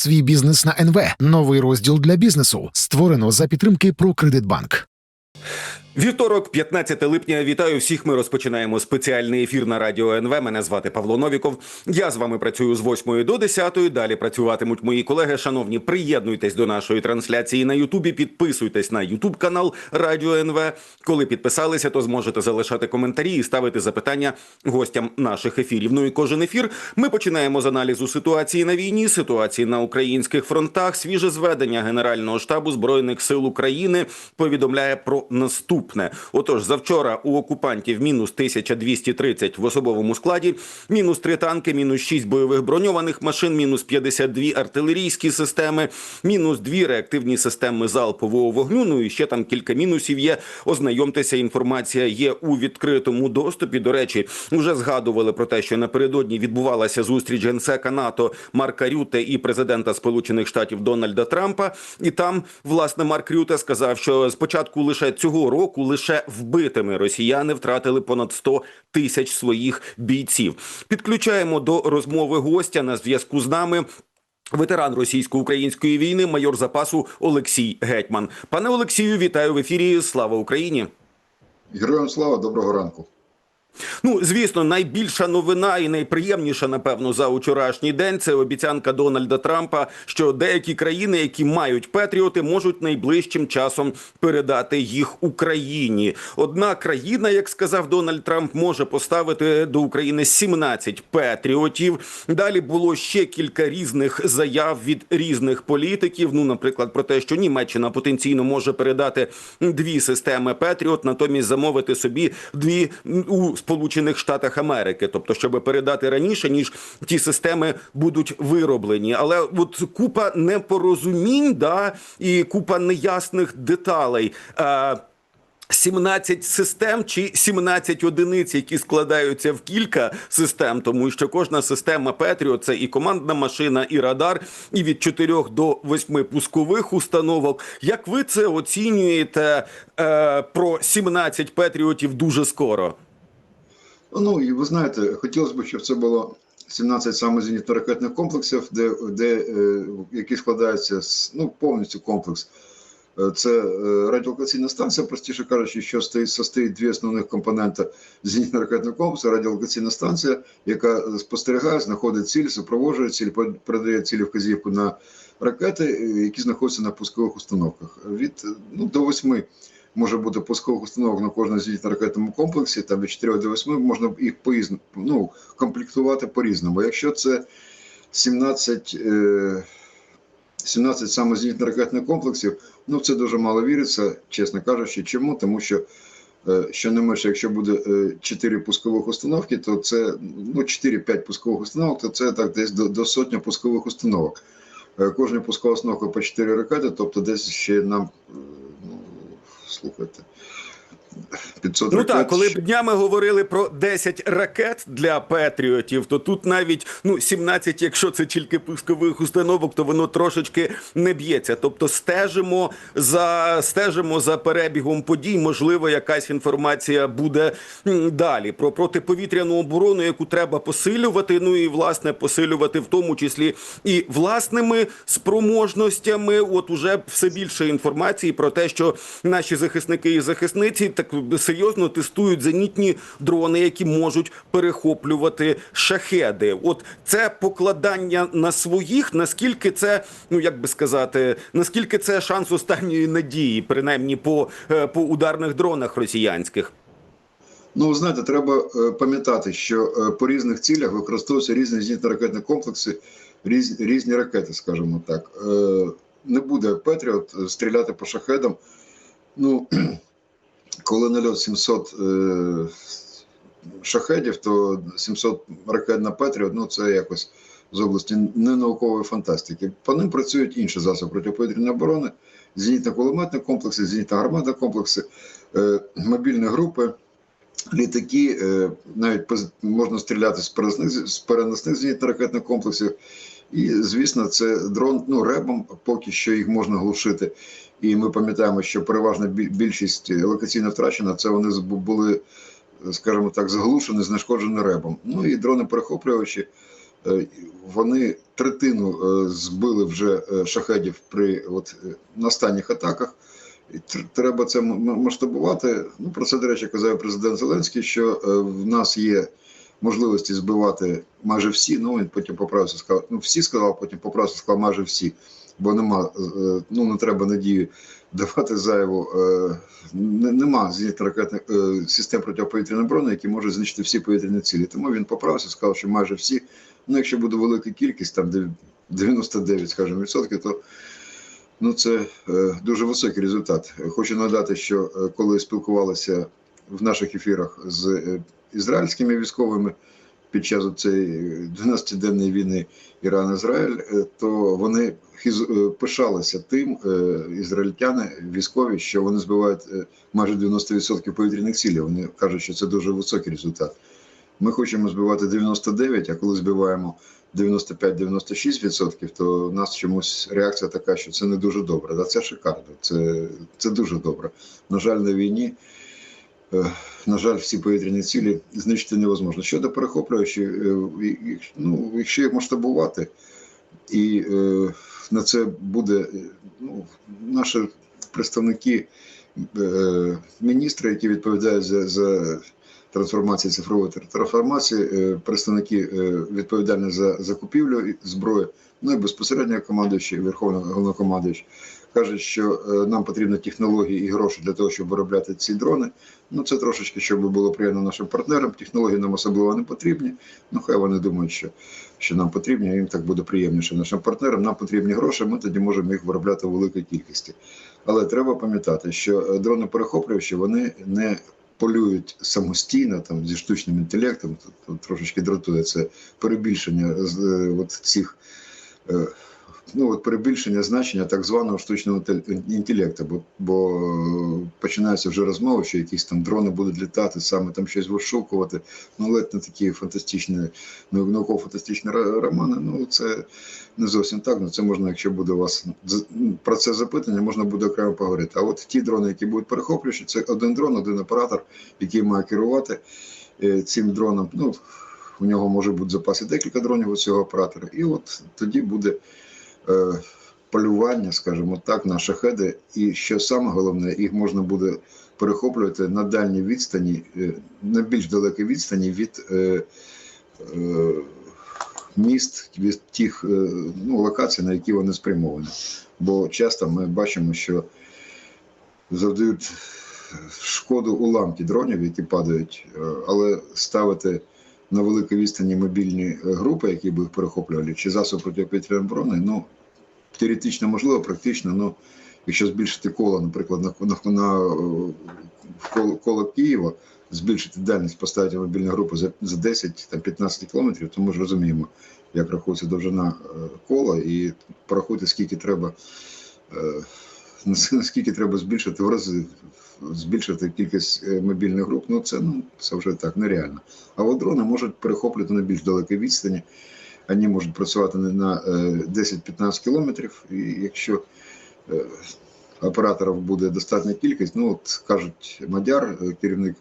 Свій бізнес на НВ. Новий розділ для бізнесу. Створено за підтримки ProCreditBank. Вівторок, 15 липня. Вітаю всіх. Ми розпочинаємо спеціальний ефір на радіо НВ. Мене звати Павло Новіков. Я з вами працюю з 8 до 10. Далі працюватимуть мої колеги. Шановні, приєднуйтесь до нашої трансляції на Ютубі. Підписуйтесь на Ютуб канал Радіо НВ. Коли підписалися, то зможете залишати коментарі і ставити запитання гостям наших ефірів. Ну і кожен ефір ми починаємо з аналізу ситуації на війні, ситуації на українських фронтах. Свіже зведення Генерального штабу збройних сил України повідомляє про наступне. Отож, завчора у окупантів мінус 1230 в особовому складі, мінус 3 танки, мінус 6 бойових броньованих машин, мінус 52 артилерійські системи, мінус 2 реактивні системи залпового вогню. Ну і ще там кілька мінусів є. Ознайомтеся, інформація є у відкритому доступі. До речі, вже згадували про те, що напередодні відбувалася зустріч генсека НАТО Марка Рюте і президента Сполучених Штатів Дональда Трампа. І там власне Марк Рюте сказав, що спочатку лише цього року лише вбитими росіяни втратили понад 100 тисяч своїх бійців. Підключаємо до розмови гостя на зв'язку з нами. Ветеран російсько-української війни, майор запасу Олексій Гетьман. Пане Олексію, вітаю в ефірі. Слава Україні! Героям слава, доброго ранку. Ну, звісно, найбільша новина і найприємніша, напевно, за вчорашній день це обіцянка Дональда Трампа, що деякі країни, які мають Петріоти, можуть найближчим часом передати їх Україні. Одна країна, як сказав Дональд Трамп, може поставити до України 17 Петріотів. Далі було ще кілька різних заяв від різних політиків. Ну, наприклад, про те, що Німеччина потенційно може передати дві системи Петріот, натомість замовити собі дві у Сполучених Штатах Америки, тобто, щоб передати раніше, ніж ті системи будуть вироблені. Але от купа непорозумінь, да, і купа неясних деталей. Е, 17 систем чи 17 одиниць, які складаються в кілька систем, тому що кожна система Петріо це і командна машина, і радар, і від 4 до 8 пускових установок. Як ви це оцінюєте е, про 17 Петріотів дуже скоро? Ну і ви знаєте, хотілося б, щоб це було 17 саме зенітно-ракетних комплексів, де, де е, які складаються з ну повністю комплекс. Е, Це е, радіолокаційна станція, простіше кажучи, що стоїть состоїть дві основних компоненти зенітно-ракетного комплексу. Радіолокаційна станція, яка спостерігає, знаходить ціль, супроводжує ціль, передає цілі вказівку на ракети, які знаходяться на пускових установках. Від ну до восьми може бути пускових установок на кожному зенітно-ракетному комплексі. Там від 4 до 8 можна їх поїзно, ну, комплектувати по-різному. Якщо це 17 е, 17 саме зенітно-ракетних комплексів, ну це дуже мало віриться, чесно кажучи. Чому? Тому що е, що не менше, якщо буде е, 4 пускових установки, то це ну 4-5 пускових установок, то це так десь до, до сотні пускових установок. Е, Кожна пускова установка по 4 ракети, тобто десь ще нам, е, слухайте, 500 Ну так, коли б днями говорили про 10 ракет для Петріотів, то тут навіть ну 17, якщо це тільки пускових установок, то воно трошечки не б'ється. Тобто стежимо за стежимо за перебігом подій. Можливо, якась інформація буде далі про протиповітряну оборону, яку треба посилювати. Ну і власне посилювати в тому числі і власними спроможностями. От уже все більше інформації про те, що наші захисники і захисниці так серйозно тестують зенітні дрони, які можуть перехоплювати шахеди. От це покладання на своїх. Наскільки це, ну як би сказати, наскільки це шанс останньої надії, принаймні по, е, по ударних дронах росіянських. Ну, знаєте, треба е, пам'ятати, що е, по різних цілях використовуються різні зенітно-ракетні комплекси, різ, різні ракети, скажімо так. Не буде Петріот стріляти по шахедам. Ну, коли нальот 700 е, шахедів, то 700 ракет на Петріот, ну це якось з області не наукової фантастики. По ним працюють інші засоби протиповітряної оборони, зенітно-кулеметні комплекси, зенітно-гарматні комплекси, е, мобільні групи літаки, е, навіть можна стріляти з переносних, з переносних зенітно-ракетних комплексів. І, звісно, це дрон ну, ребом, поки що їх можна глушити. І ми пам'ятаємо, що переважна більшість локаційно втрачена, це вони були, скажімо так, заглушені, знешкоджені ребом. Ну і дрони-перехоплювачі Е, Вони третину е, збили вже е, шахедів при от, останніх атаках. Треба це масштабувати. Ну, про це, до речі, казав президент Зеленський, що в нас є можливості збивати майже всі. Ну він потім поправився, сказав, ну всі сказав, потім поправився, сказав майже всі. Бо нема, е, ну не треба надію давати зайву. е, не- Нема зенітно-ракетних е, систем протиповітряної оборони, які можуть знищити всі повітряні цілі. Тому він поправився, сказав, що майже всі. Ну, якщо буде велика кількість, там дев- 99, скажімо, відсотків, то ну, це е, дуже високий результат. Хочу нагадати, що е, коли спілкувалися в наших ефірах з е, ізраїльськими військовими під час цієї 12-денної війни Іран-Ізраїль, е, то вони е, пишалися тим, е, ізраїльтяни військові, що вони збивають е, майже 90% повітряних цілей. Вони кажуть, що це дуже високий результат. Ми хочемо збивати 99%, а коли збиваємо 95-96%, то у нас чомусь реакція така, що це не дуже добре. Це шикарно, це, це дуже добре. На жаль, на війні, е, на жаль, всі повітряні цілі знищити невозможно. Щодо перехоплюючи, е, ну, якщо їх масштабувати, і е, на це буде е, ну, наші представники, е, міністри, які відповідають за, за трансформацію цифрової трансформації, е, представники е, відповідальні за закупівлю зброї, ну і безпосередньо командуючий, верховний головнокомандуючий, кажуть, що е, нам потрібні технології і гроші для того, щоб виробляти ці дрони. Ну це трошечки, щоб було приємно нашим партнерам. Технології нам особливо не потрібні. Ну хай вони думають, що, що нам потрібні, їм так буде приємніше нашим партнерам. Нам потрібні гроші, ми тоді можемо їх виробляти у великій кількості. Але треба пам'ятати, що е, дрони перехоплювачі вони не полюють самостійно там зі штучним інтелектом. Тут, тут трошечки дратує це перебільшення з е, от цих. Ну, от перебільшення значення так званого штучного інтелекту, бо, бо е, починаються вже розмови, що якісь там дрони будуть літати, саме там щось вишукувати. Ну, ледь не такі фантастичні, ну, науково-фантастичні романи. Ну, це не зовсім так. Ну, це можна, якщо буде у вас ну, про це запитання, можна буде окремо поговорити. А от ті дрони, які будуть перехоплюючі, це один дрон, один оператор, який має керувати е, цим дроном. Ну, у нього може бути запасі декілька дронів у цього оператора. І от тоді буде полювання, скажімо так, на шахеди. І що саме головне, їх можна буде перехоплювати на дальній відстані, е, на більш далекій відстані від е, е, міст, від тих е, ну, локацій, на які вони спрямовані. Бо часто ми бачимо, що завдають шкоду уламки дронів, які падають, е, але ставити на великій відстані мобільні е, групи, які б їх перехоплювали, чи засоби протиповітряної оборони, ну теоретично можливо, практично, ну якщо збільшити коло, наприклад, на, на, на е, коло, коло Києва, збільшити дальність, поставити мобільні групи за, за 10-15 кілометрів, то ми ж розуміємо, як рахується довжина е, кола, і порахуйте, скільки треба. Е, Наскільки треба збільшити в рази збільшити кількість е, мобільних груп, ну це ну це вже так нереально. А от дрони можуть перехоплювати на більш далекій відстані. Вони можуть працювати не на е, 10-15 кілометрів. І якщо е, операторів буде достатня кількість, ну от кажуть Мадяр, е, керівник,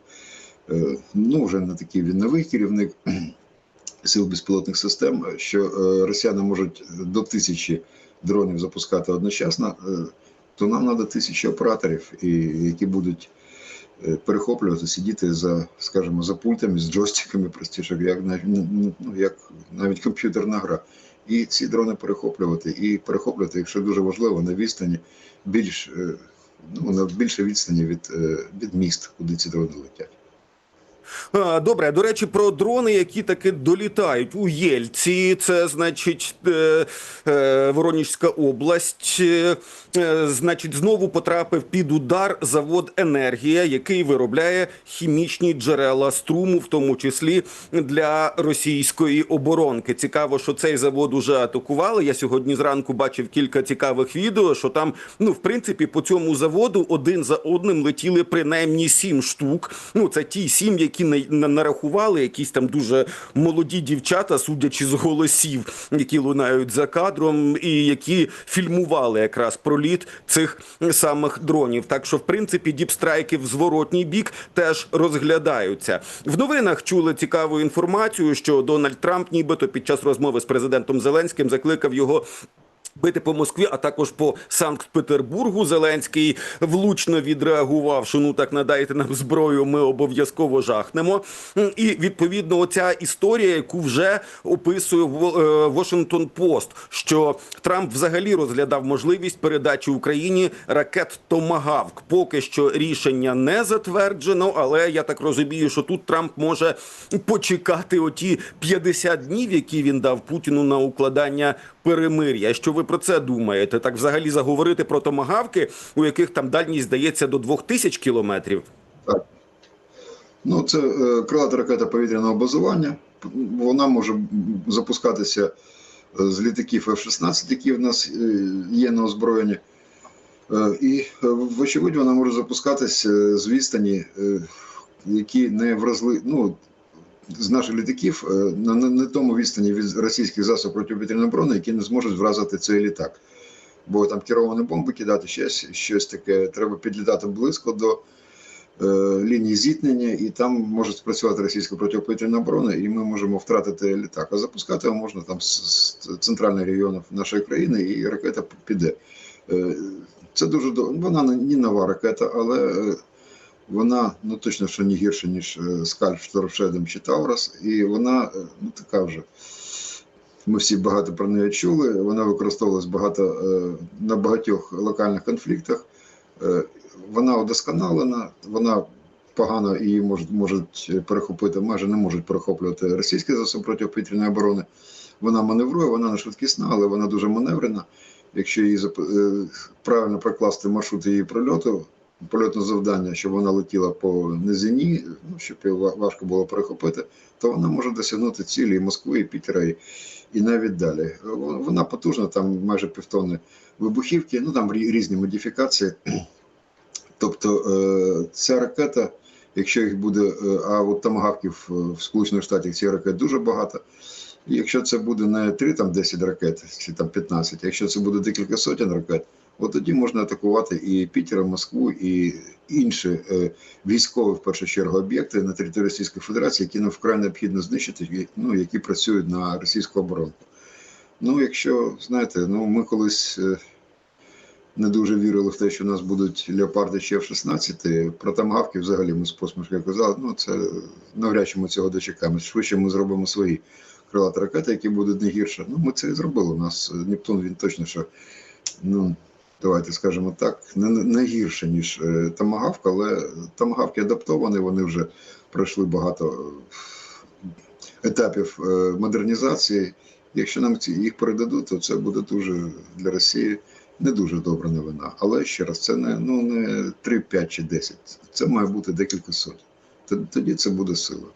е, ну вже не такий він новий керівник сил безпілотних систем, що е, росіяни можуть до тисячі дронів запускати одночасно. То нам треба тисячі операторів, які будуть е, перехоплювати, сидіти за, скажімо, за пультами, з джойстиками, простіше, як, ну, ну, як навіть комп'ютерна гра. І ці дрони перехоплювати, і перехоплювати, якщо дуже важливо, на відстані більш е, ну, на більше відстані від, е, від міст, куди ці дрони летять. Добре, до речі, про дрони, які таки долітають у Єльці. Це значить е, е, Воронежська область. Е, значить, знову потрапив під удар завод Енергія, який виробляє хімічні джерела струму, в тому числі для російської оборонки. Цікаво, що цей завод уже атакували. Я сьогодні зранку бачив кілька цікавих відео, що там, ну, в принципі, по цьому заводу один за одним летіли принаймні сім штук. Ну, це ті сім, які які на- на- нарахували якісь там дуже молоді дівчата, судячи з голосів, які лунають за кадром, і які фільмували якраз проліт цих самих дронів. Так що, в принципі, діпстрайки в зворотній бік теж розглядаються. В новинах чули цікаву інформацію, що Дональд Трамп, нібито під час розмови з президентом Зеленським, закликав його. Бити по Москві, а також по Санкт-Петербургу. Зеленський влучно відреагував, що ну так надайте нам зброю, ми обов'язково жахнемо. І відповідно, оця історія, яку вже описує Washington Пост, що Трамп взагалі розглядав можливість передачі Україні ракет Томагавк. Поки що рішення не затверджено, але я так розумію, що тут Трамп може почекати оті 50 днів, які він дав Путіну на укладання перемир'я. Що ви про це думаєте? Так взагалі заговорити про томагавки, у яких там дальність здається до 2000 кілометрів? Так. Ну, це е, крилата ракета повітряного базування. Вона може запускатися е, з літаків F-16, які в нас е, є на озброєнні. Е, І, вочевидь, вона може запускатися з відстані, які не вразли, ну, з наших літаків е, на на тому відстані від російських засобів протиповітряної оборони, які не зможуть вразити цей літак. Бо там керовані бомби кидати, щось, щось таке. Треба підлітати близько до е, лінії зіткнення, і там може спрацювати російська протиповітряна оборона, і ми можемо втратити літак. А запускати його можна там з, з центральних регіонів нашої країни, і ракета піде. Е, Це дуже до- вона не не нова ракета, але е, вона ну точно що не гірша, ніж е, Скальп Штормшедом чи Таурас, і вона е, ну така вже. Ми всі багато про неї чули. Вона використовувалась багато е, на багатьох локальних конфліктах. Вона удосконалена, вона погано її можуть, можуть перехопити, майже не можуть перехоплювати російські засоби протиповітряної оборони. Вона маневрує, вона не швидкісна, але вона дуже маневрена. Якщо її правильно прокласти маршрут її прольоту, польотне завдання, щоб вона летіла по низині, ну, щоб її важко було перехопити, то вона може досягнути цілі і Москви, і Пітера, і, і навіть далі. Вона потужна, там майже півтонни вибухівки, ну там різні модифікації. Тобто е, ця ракета, якщо їх буде, е, а от тамагавків е, в Сполучених Штатах ці ракет дуже багато. Якщо це буде не 3, там 10 ракет, чи там 15, якщо це буде декілька сотень ракет, от тоді можна атакувати і Пітер, і Москву, і інші е, військові, в першу чергу, об'єкти на території Російської Федерації, які нам вкрай необхідно знищити, ну, які працюють на російську оборону. Ну, якщо, знаєте, ну ми колись е, не дуже вірили в те, що у нас будуть леопарди ще в 16 Про тамгавки взагалі ми з посмішкою казали, ну це навряд чи ми цього дочекаємось. Швидше ми зробимо свої крилаті ракети, які будуть не гірше. Ну, ми це і зробили. У нас е, Нептун він точно що, ну, давайте скажемо так, не, не гірше, ніж е, тамагавка, але тамагавки адаптовані, вони вже пройшли багато е, етапів е, модернізації. Якщо нам ці їх передадуть, то це буде дуже для Росії не дуже добра новина. Але ще раз, це не, ну, не 3, 5 чи 10. Це має бути декілька сотень. Тоді це буде сила.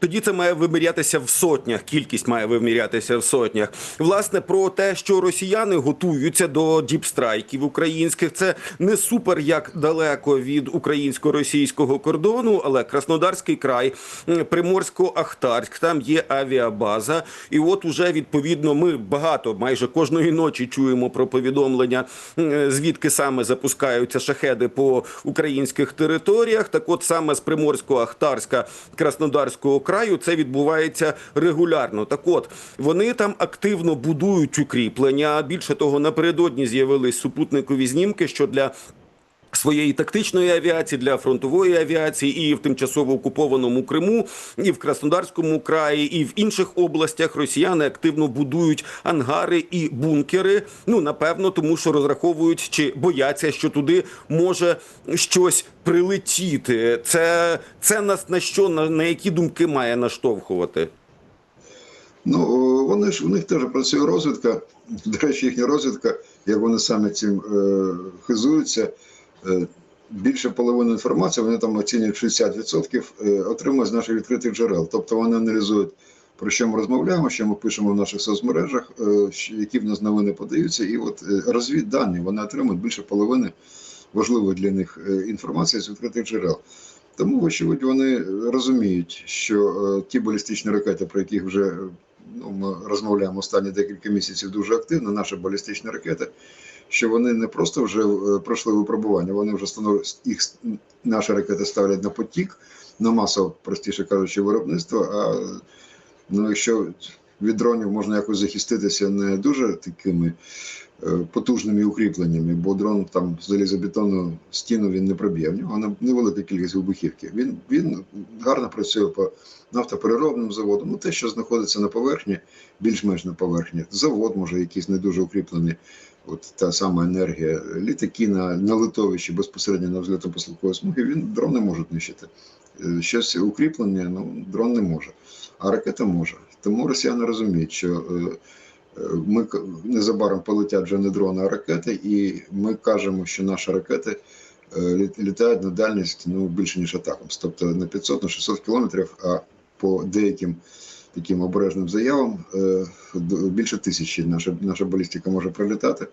Тоді це має вимірятися в сотнях. Кількість має вимірятися в сотнях. Власне, про те, що росіяни готуються до діпстрайків українських, це не супер як далеко від українсько-російського кордону, але Краснодарський край, Приморсько-Ахтарськ, там є авіабаза. І от уже відповідно ми багато, майже кожної ночі чуємо про повідомлення, звідки саме запускаються шахеди по українських територіях. Так, от саме з Приморсько-Ахтарська Краснодарського краю це відбувається регулярно. Так, от вони там активно будують укріплення. Більше того, напередодні з'явились супутникові знімки, що для Своєї тактичної авіації для фронтової авіації і в тимчасово окупованому Криму, і в Краснодарському краї, і в інших областях росіяни активно будують ангари і бункери. Ну напевно, тому що розраховують чи бояться, що туди може щось прилетіти. Це, це нас на що на, на які думки має наштовхувати? Ну, вони ж у них теж працює розвідка. До речі, їхня розвідка, як вони самі цим е, хизуються, е, більше половини інформації, вони там оцінюють 60%, е, отримують з наших відкритих джерел. Тобто вони аналізують, про що ми розмовляємо, що ми пишемо в наших соцмережах, е, які в нас новини подаються, і от е, розвіддані вони отримують більше половини важливої для них е, інформації з відкритих джерел. Тому, вочевидь, вони розуміють, що е, ті балістичні ракети, про яких вже е, ну, ми розмовляємо останні декілька місяців дуже активно, наші балістичні ракети, що вони не просто вже е, пройшли випробування, вони вже становлять їх наші ракети ставлять на потік, на масово, простіше кажучи, виробництво. А ну, якщо від дронів можна якось захиститися не дуже такими е, потужними укріпленнями, бо дрон там залізобетонну стіну він не проб'є. В нього не- невелика кількість вибухівки. Він, він гарно працює по нафтопереробним заводам. Ну, те, що знаходиться на поверхні, більш-менш на поверхні. Завод, може, якийсь не дуже укріплений. От та сама енергія, літаки на, на литовищі безпосередньо на взльотно посадкової смуги, він дрон не може нищити. Е, Щось укріплене, ну дрон не може, а ракета може. Тому росіяни розуміють, що е, е, ми незабаром полетять вже не дрони, а ракети, і ми кажемо, що наші ракети літають на дальність ну, більше ніж атакамс, тобто на 500 на 600 кілометрів, а по деяким таким обережним заявам е, більше тисячі наша, наша балістика може пролітати.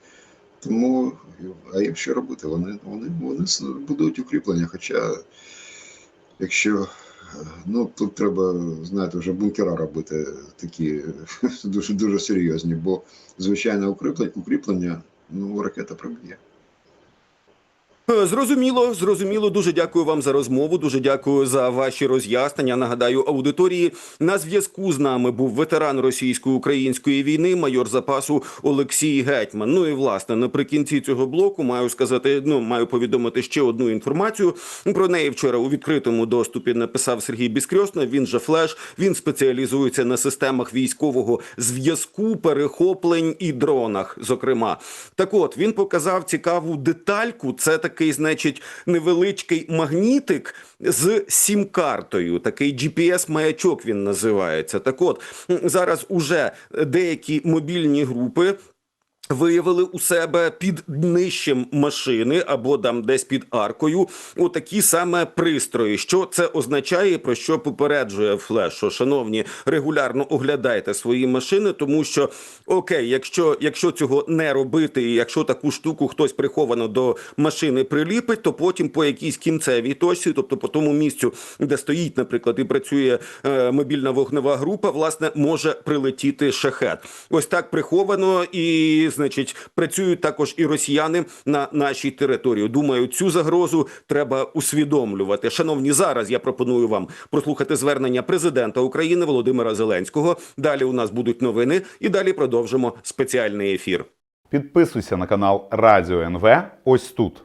Тому, а їм що робити? Вони, вони, вони будують укріплення. Хоча, якщо е, ну тут треба, знаєте, вже бункера робити такі дуже дуже серйозні, бо звичайне укріплення, укріплення ну, ракета проб'є. Е, Зрозуміло, зрозуміло. Дуже дякую вам за розмову. Дуже дякую за ваші роз'яснення. Нагадаю, аудиторії на зв'язку з нами був ветеран російсько-української війни, майор запасу Олексій Гетьман. Ну і власне наприкінці цього блоку маю сказати, ну маю повідомити ще одну інформацію. Про неї вчора у відкритому доступі написав Сергій Біскрьосна. Він же флеш. Він спеціалізується на системах військового зв'язку, перехоплень і дронах. Зокрема, так от він показав цікаву детальку. Це такий, значить, невеличкий магнітик з сім-картою. Такий GPS-маячок він називається. Так от зараз уже деякі мобільні групи. Виявили у себе під днищем машини або там десь під аркою отакі саме пристрої. Що це означає? Про що попереджує флеш? Що, шановні, регулярно оглядайте свої машини, тому що окей, якщо, якщо цього не робити, і якщо таку штуку хтось приховано до машини приліпить, то потім по якійсь кінцевій точці, тобто по тому місцю, де стоїть, наприклад, і працює е, мобільна вогнева група, власне, може прилетіти шахет. Ось так приховано і, значить, працюють також і росіяни на нашій території. Думаю, цю загрозу треба усвідомлювати. Шановні, зараз я пропоную вам прослухати звернення президента України Володимира Зеленського. Далі у нас будуть новини, і далі продовжимо спеціальний ефір. Підписуйся на канал Радіо НВ ось тут.